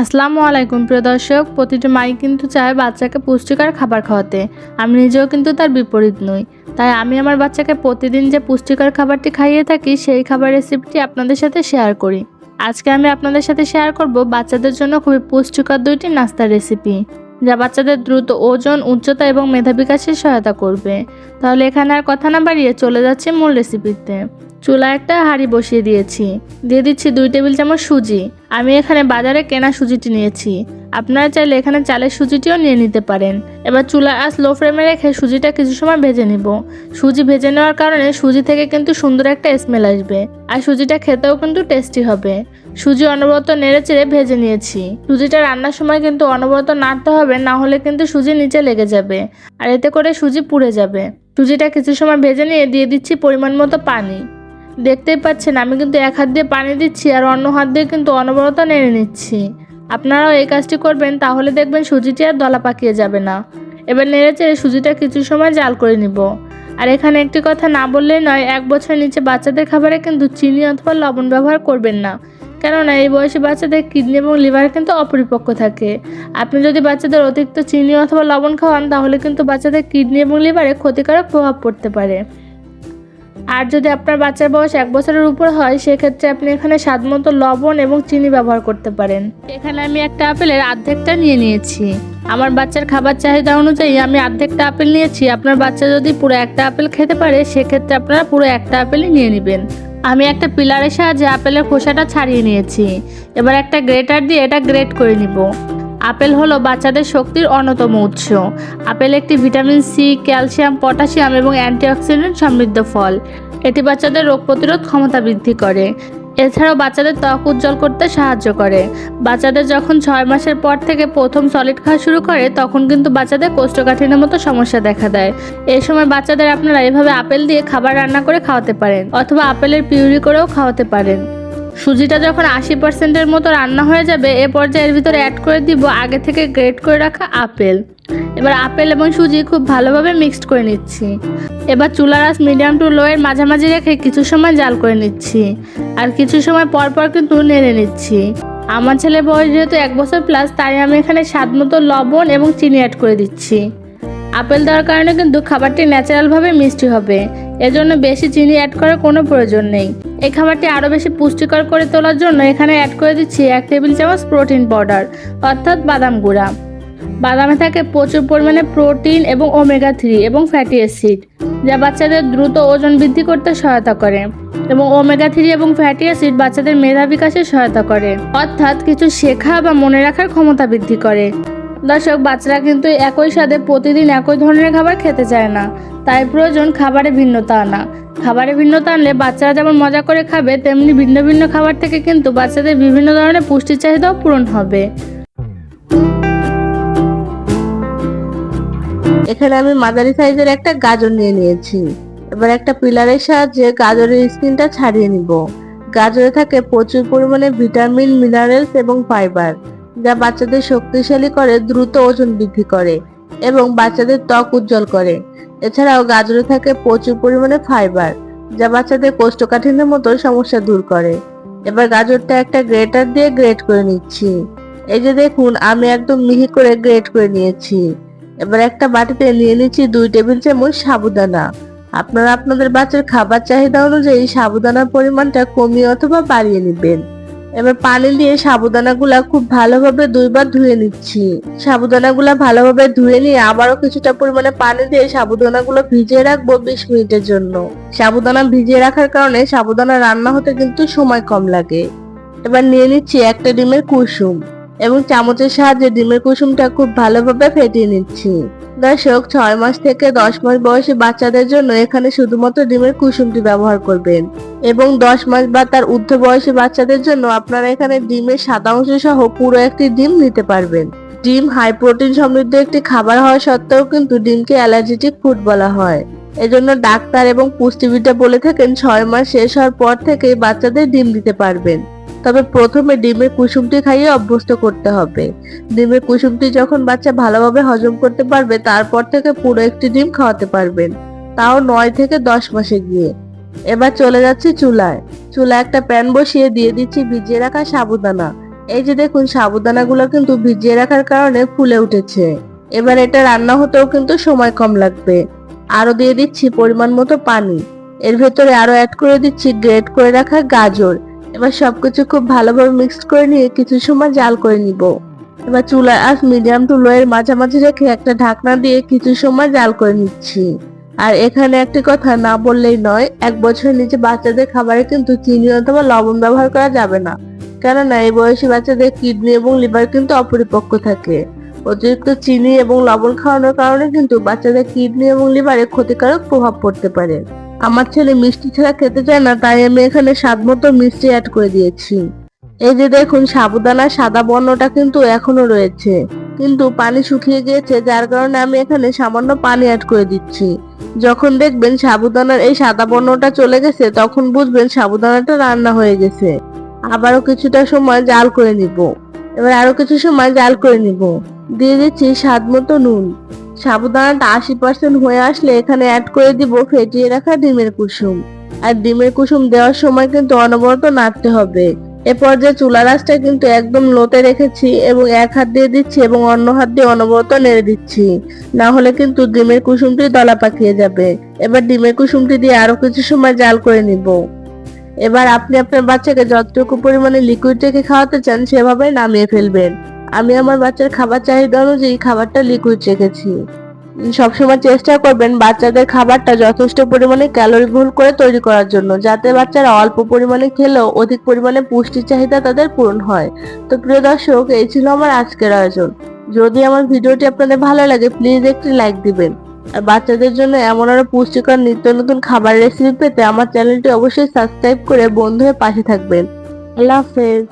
আসসালামু আলাইকুম, প্রিয় দর্শক। প্রতিটি মাই কিন্তু চায় বাচ্চাকে পুষ্টিকর খাবার খাওয়াতে। আমি নিজেও কিন্তু তার বিপরীত নই। তাই আমি আমার বাচ্চাকে প্রতিদিন যে পুষ্টিকর খাবারটি খাইয়ে থাকি, সেই খাবার রেসিপিটি আপনাদের সাথে শেয়ার করি। আজকে আমি আপনাদের সাথে শেয়ার করব বাচ্চাদের জন্য খুবই পুষ্টিকর দুইটি নাস্তার রেসিপি যা বাচ্চাদের দ্রুত ওজন, উচ্চতা এবং মেধা বিকাশে সহায়তা করবে। তাহলে এখানে আর কথা না বাড়িয়ে চলে যাচ্ছে মূল রেসিপিতে চুলা একটা হাঁড়ি বসিয়ে দিয়েছি। দিয়ে দিচ্ছি দুই টেবিল চামচ সুজি। আমি এখানে বাজারে কেনা সুজিটি নিয়েছি। আপনারা চাইলে এখানে চালের সুজিটিও নিয়ে নিতে পারেন। এবার চুলা আস লো ফ্লেমে রেখে সুজিটা কিছু সময় ভেজে নিব। সুজি ভেজে নেওয়ার কারণে সুজি থেকে কিন্তু সুন্দর একটা স্মেল আসবে। আর সুজিটা খেতেও কিন্তু টেস্টি হবে। সুজি অনবরত নেড়ে চেড়ে ভেজে নিয়েছি। সুজিটা রান্নার সময় কিন্তু অনবরত নাড়তে হবে, না হলে কিন্তু সুজি নিচে লেগে যাবে। আর এতে করে সুজি পুড়ে যাবে। সুজিটা কিছু সময় ভেজে নিয়ে দিয়ে দিচ্ছি পরিমাণ মতো পানি। দেখতেই পাচ্ছেন, আমি কিন্তু এক হাত দিয়ে পানি দিচ্ছি আর অন্য হাত দিয়ে কিন্তু অনবরত নেড়ে নিচ্ছি। আপনারাও এই কাজটি করবেন, তাহলে দেখবেন সুজিটি আর দলা পাকিয়ে যাবে না। এবার নেড়ে চেড়ে সুজিটা কিছু সময় জাল করে নিব। আর এখানে একটি কথা না বললেই নয়, এক বছর নিচে বাচ্চাদের খাবারে কিন্তু চিনি অথবা লবণ ব্যবহার করবেন না। কেননা এই বয়সী বাচ্চাদের কিডনি এবং লিভার কিন্তু অপরিপক্ক থাকে। আপনি যদি বাচ্চাদের অতিরিক্ত চিনি অথবা লবণ খাওয়ান, তাহলে কিন্তু বাচ্চাদের কিডনি এবং লিভারে ক্ষতিকারক প্রভাব পড়তে পারে। আর যদি আপনার বাচ্চার বয়স এক বছরের উপর হয়, সেক্ষেত্রে আপনি এখানে স্বাদ মতো লবণ এবং চিনি ব্যবহার করতে পারেন। এখানে আমি একটা আপেলের অর্ধেকটা নিয়ে নিয়েছি। আমার বাচ্চার খাবার চাহিদা অনুযায়ী আমি অর্ধেকটা আপেল নিয়েছি। আপনার বাচ্চা যদি পুরো একটা আপেল খেতে পারে, সেক্ষেত্রে আপনারা পুরো একটা আপেলই নিয়ে নেবেন। আমি একটা পিলারের সাহায্যে আপেলের খোসাটা ছাড়িয়ে নিয়েছি। এবার একটা গ্রেটার দিয়ে এটা গ্রেট করে নিব। আপেল হলো বাচ্চাদের শক্তির অন্যতম উৎস। আপেল একটি ভিটামিন সি, ক্যালসিয়াম, পটাশিয়াম এবং অ্যান্টিঅক্সিডেন্ট সমৃদ্ধ ফল। এটি বাচ্চাদের রোগ প্রতিরোধ ক্ষমতা বৃদ্ধি করে। এছাড়াও বাচ্চাদের ত্বক উজ্জ্বল করতে সাহায্য করে। বাচ্চাদের যখন ছয় মাসের পর থেকে প্রথম সলিড খাওয়া শুরু করে, তখন কিন্তু বাচ্চাদের কোষ্ঠকাঠিন্যের মতো সমস্যা দেখা দেয়। এই সময় বাচ্চাদের আপনারা এভাবে আপেল দিয়ে খাবার রান্না করে খাওয়াতে পারেন, অথবা আপেলের পিউরি করেও খাওয়াতে পারেন। সুজিটা যখন আশি পার্সেন্টের মতো রান্না হয়ে যাবে, এ পর্যায়ের ভিতরে অ্যাড করে দিব আগে থেকে গ্রেট করে রাখা আপেল। এবার আপেল এবং সুজি খুব ভালোভাবে মিক্সড করে নিচ্ছি। এবার চুলার আঁচ মিডিয়াম টু লোয়ের মাঝামাঝি রেখে কিছু সময় জাল করে নিচ্ছি। আর কিছু সময় পর পর কিন্তু নেড়ে নিচ্ছি। আমার ছেলে বয়স যেহেতু এক বছর প্লাস তাই আমি এখানে স্বাদ মতো লবণ এবং চিনি অ্যাড করে দিচ্ছি। আপেল দেওয়ার কারণে কিন্তু খাবারটি ন্যাচারালভাবে মিষ্টি হবে। এজন্য বেশি চিনি অ্যাড করার কোনো প্রয়োজন নেই। এই খাবারটি আরও বেশি পুষ্টিকর করে তোলার জন্য এখানে অ্যাড করে দিচ্ছি এক টেবিল চামচ প্রোটিন পাউডার অর্থাৎ বাদাম গুঁড়া। বাদামে থাকে প্রচুর পরিমাণে প্রোটিন এবং ওমেগা থ্রি এবং ফ্যাটি অ্যাসিড যা বাচ্চাদের দ্রুত ওজন বৃদ্ধি করতে সহায়তা করে। এবং ওমেগা থ্রি এবং ফ্যাটি অ্যাসিড বাচ্চাদের মেধা বিকাশে সহায়তা করে। অর্থাৎ কিছু শেখা বা মনে রাখার ক্ষমতা বৃদ্ধি করে। দর্শক, বাচ্চারা কিন্তু একই স্বাদে প্রতিদিন একই ধরনের খাবার খেতে চায় না। তাই প্রয়োজন খাবারে ভিন্নতা আনা। খাবারে ভিন্নতা আনলে বাচ্চারা যেমন মজা করে খাবে, তেমনি ভিন্ন ভিন্ন খাবার থেকে কিন্তু বাচ্চাদের বিভিন্ন ধরনের পুষ্টির চাহিদাও পূরণ হবে। এখানে আমি মাদারি সাইজের একটা গাজর নিয়ে নিয়েছি। এবার একটা পিলারের সাহায্যে গাজরের স্কিনটা ছাড়িয়ে নিব। গাজরে থাকে প্রচুর পরিমাণে ভিটামিন, মিনারেলস এবং ফাইবার। যা বাচ্চাদের শক্তিশালী করে, দ্রুত ওজন বৃদ্ধি করে এবং বাচ্চাদের ত্বক উজ্জ্বল করে। এছাড়াও গাজরে থাকে প্রচুর পরিমাণে ফাইবার, যা বাচ্চাদের কোষ্ঠকাঠিন্যের মতো সমস্যা দূর করে। এবার গাজরটা একটা গ্রেটার দিয়ে গ্রেট করে নিচ্ছি। এই যে দেখুন, আমি একদম মিহি করে গ্রেট করে নিয়েছি। এবার একটা বাটিতে নিয়ে নিচ্ছি দুই টেবিল চামচ সাবুদানা। আপনারা আপনাদের বাচ্চার খাবার চাহিদা অনুযায়ী সাবুদানার পরিমাণটা কমিয়ে অথবা বাড়িয়ে নেবেন। এবার পানি দিয়ে সাবুদানাগুলা খুব ভালোভাবে দুইবার ধুয়ে নিচ্ছি। সাবুদানাগুলা ভালোভাবে ধুয়ে নিয়ে আবারও কিছুটা পরিমাণে পানি দিয়ে সাবুদানাগুলো ভিজিয়ে রাখব বিশ মিনিটের জন্য। সাবুদানা ভিজিয়ে রাখার কারণে সাবুদানা রান্না হতে কিন্তু সময় কম লাগে। এবার নিয়ে নিচ্ছি একটা ডিমের কুসুম এবং চামচের সাহায্যে ডিমের কুসুমটা খুব ভালোভাবে ফেটিয়ে নিচ্ছি। দর্শক ছয় মাস থেকে দশ মাস বয়সী বাচ্চাদের জন্য এখানে শুধুমাত্র ডিমের কুসুমটি ব্যবহার করবেন। এবং দশ মাস বা তার ঊর্ধ্ব বয়সী বাচ্চাদের জন্য আপনারা এখানে ডিমের সাদা অংশ সহ পুরো একটি ডিম নিতে পারবেন। ডিম হাই প্রোটিন সমৃদ্ধ একটি খাবার হওয়া সত্ত্বেও কিন্তু ডিমকে অ্যালার্জেটিক ফুড বলা হয়। এজন্য ডাক্তার এবং পুষ্টিবিদরা বলে থাকেন, ছয় মাস শেষ হওয়ার পর থেকে বাচ্চাদের ডিম দিতে পারবেন। তবে প্রথমে ডিমের কুসুমটি খাইয়ে অভ্যস্ত করতে হবে। ডিমের কুসুমটি যখন বাচ্চা ভালোভাবে হজম করতে পারবে, তারপর থেকে পুরো একটি ডিম খাওয়াতে পারবেন। তাও নয় থেকে দশ মাসে গিয়ে। এবার চলে যাচ্ছি চুলায়। চুলায় একটা প্যান বসিয়ে দিয়ে দিচ্ছি ভিজিয়ে রাখা সাবুদানা। এই যে দেখুন, সাবুদানাগুলো কিন্তু ভিজিয়ে রাখার কারণে ফুলে উঠেছে। এবার এটা রান্না হতেও কিন্তু সময় কম লাগবে। আরও দিয়ে দিচ্ছি পরিমাণ মতো পানি। এর ভেতরে আরও অ্যাড করে দিচ্ছি গ্রেট করে রাখা গাজর। এবার সবকিছু খুব ভালোভাবে মিক্সড করে নিয়ে কিছু সময় জাল করে নিব। এবার চুলার আঁচ মিডিয়াম টু লো এর মাঝামাঝি রেখে একটা ঢাকনা দিয়ে কিছু সময় জাল করে নিচ্ছি। আর এখানে একটি কথা না বললেই নয়, এক বছরের নিচে বাচ্চাদের খাবারে কিন্তু চিনি অথবা লবণ ব্যবহার করা যাবে না। কেননা এই বয়সী বাচ্চাদের কিডনি এবং লিভার কিন্তু অপরিপক্ক থাকে। অতিরিক্ত চিনি এবং লবণ খাওয়ানোর কারণে কিন্তু বাচ্চাদের কিডনি এবং লিভারে ক্ষতিকারক প্রভাব পড়তে পারে। আমার ছেলে মিষ্টি ছাড়া খেতে চায় না, তাই আমি এখানে স্বাদ মতো মিষ্টি অ্যাড করে দিয়েছি। এই যে দেখুন, সাবুদানা, সাদা বর্ণটা কিন্তু এখনও রয়েছে। কিন্তু পানি শুকিয়ে গিয়েছে, যার কারণে আমি এখানে সামান্য পানি অ্যাড করে দিচ্ছি। যখন দেখবেন সাবুদানার এই সাদা বর্ণটা চলে গেছে, তখন বুঝবেন সাবুদানাটা রান্না হয়ে গেছে। আবারও কিছুটা সময় জাল করে নিব। এবার আরও কিছু সময় জাল করে নিব। দিয়ে দিচ্ছি স্বাদ মতো নুন। সাবুদানাটা আশি পার্সেন্ট হয়ে আসলে এখানে অ্যাড করে দিব ফেটিয়ে রাখা ডিমের কুসুম। আর ডিমের কুসুম দেওয়ার সময় কিন্তু অনবরত নাড়তে হবে। এ পর্যায়ে চুলা রাসটা কিন্তু একদম লোতে রেখেছি এবং এক হাত দিয়ে দিচ্ছি এবং অন্য হাত দিয়ে অনবরত নেড়ে দিচ্ছি। না হলে কিন্তু ডিমের কুসুমটি দলা পাকিয়ে যাবে। এবার ডিমের কুসুমটি দিয়ে আরও কিছু সময় জাল করে নিব। এবার আপনি আপনার বাচ্চাকে যতটুকু পরিমাণে লিকুইড রেখে খাওয়াতে চান সেভাবে নামিয়ে ফেলবেন। আমি আমার বাচ্চার খাবার চাহিদা অনুযায়ী খাবারটা লিকুইড রেখেছি। সবসময় চেষ্টা করবেন বাচ্চাদের খাবারটা যথেষ্ট পরিমাণে ক্যালোরি ভুল করে তৈরি করার জন্য, যাতে বাচ্চারা অল্প পরিমাণে খেলেও অধিক পরিমাণে পুষ্টির চাহিদা তাদের পূরণ হয়। তো প্রিয় দর্শক, এই ছিল আমার আজকের আয়োজন। যদি আমার ভিডিওটি আপনাদের ভালো লাগে প্লিজ একটি লাইক দিবেন। আর বাচ্চাদের জন্য এমন আরও পুষ্টিকর নিত্য নতুন খাবার রেসিপি পেতে আমার চ্যানেলটি অবশ্যই সাবস্ক্রাইব করে বন্ধু হয়ে পাশে থাকবেন। আল্লাহ হাফেজ।